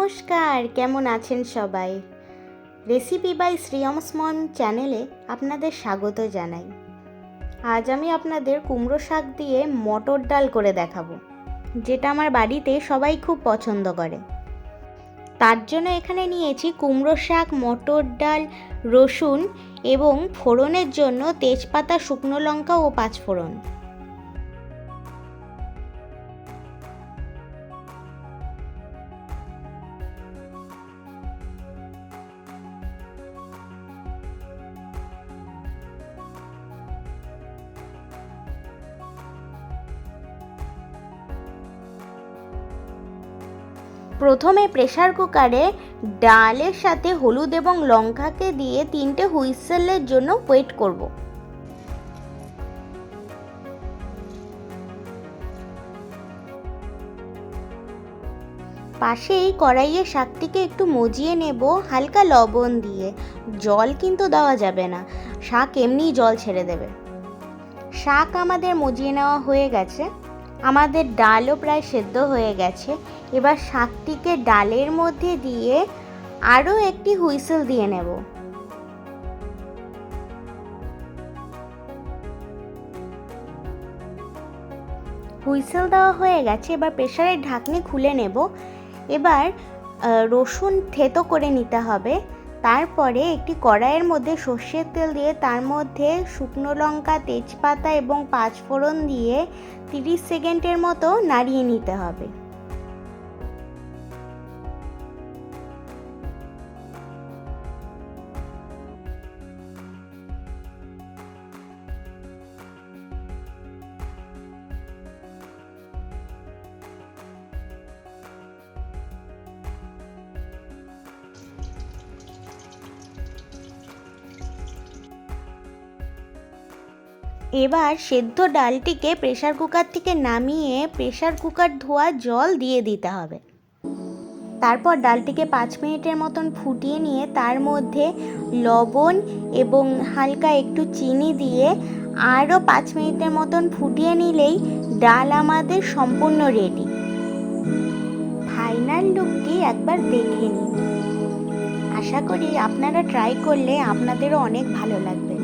নমস্কার, কেমন আছেন সবাই? রেসিপি বাই শ্রিয়মস মম চ্যানেলে আপনাদের স্বাগত জানাই। আজ আমি আপনাদের কুমড়ো শাক দিয়ে মটর ডাল করে দেখাবো, যেটা আমার বাড়িতে সবাই খুব পছন্দ করে। তার জন্য এখানে নিয়েছি কুমড়ো শাক, মটর ডাল, রসুন এবং ফোড়নের জন্য তেজপাতা, শুকনো লঙ্কা ও পাঁচফোড়ন। প্রথমে প্রেসার কুকারে ডালের সাথে হলুদ এবং লঙ্কাকে দিয়ে তিনটে হুইসেলের জন্য ওয়েট করব। পাশেই কড়াইয়ে শাকটিকে একটু মজিয়ে নেব হালকা লবণ দিয়ে। জল কিন্তু দেওয়া যাবে না। শাক এমনিই জল ছেড়ে দেবে। শাক আমাদের মজিয়ে নেওয়া হয়ে গেছে। আমাদের ডালও প্রায় সেদ্ধ হয়ে গেছে। এবার শাকটিকে ডালের মধ্যে দিয়ে আরও একটি হুইসেল দিয়ে নেব। হুইসেল দেওয়া হয়ে গেছে, এবার প্রেশারের ঢাকনি খুলে নেব। এবার রসুন থেতো করে নিতে হবে। তারপরে একটি কড়াইয়ের মধ্যে সর্ষের তেল দিয়ে তার মধ্যে শুকনো লঙ্কা, তেজপাতা এবং পাঁচফোড়ন দিয়ে তিরিশ সেকেন্ডের মতো নাড়িয়ে নিতে হবে। এবার সেদ্ধ ডালটিকে প্রেশার কুকার থেকে নামিয়ে প্রেশার কুকার ধোয়া জল দিয়ে দিতে হবে। তারপর ডালটিকে পাঁচ মিনিটের মতন ফুটিয়ে নিয়ে তার মধ্যে লবণ এবং হালকা একটু চিনি দিয়ে আরও পাঁচ মিনিটের মতন ফুটিয়ে নিলেই ডাল আমাদের সম্পূর্ণ রেডি ফাইনাল লুকটি একবার দেখে নিন। আশা করি আপনারা ট্রাই করলে আপনাদেরও অনেক ভালো লাগবে।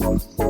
Thank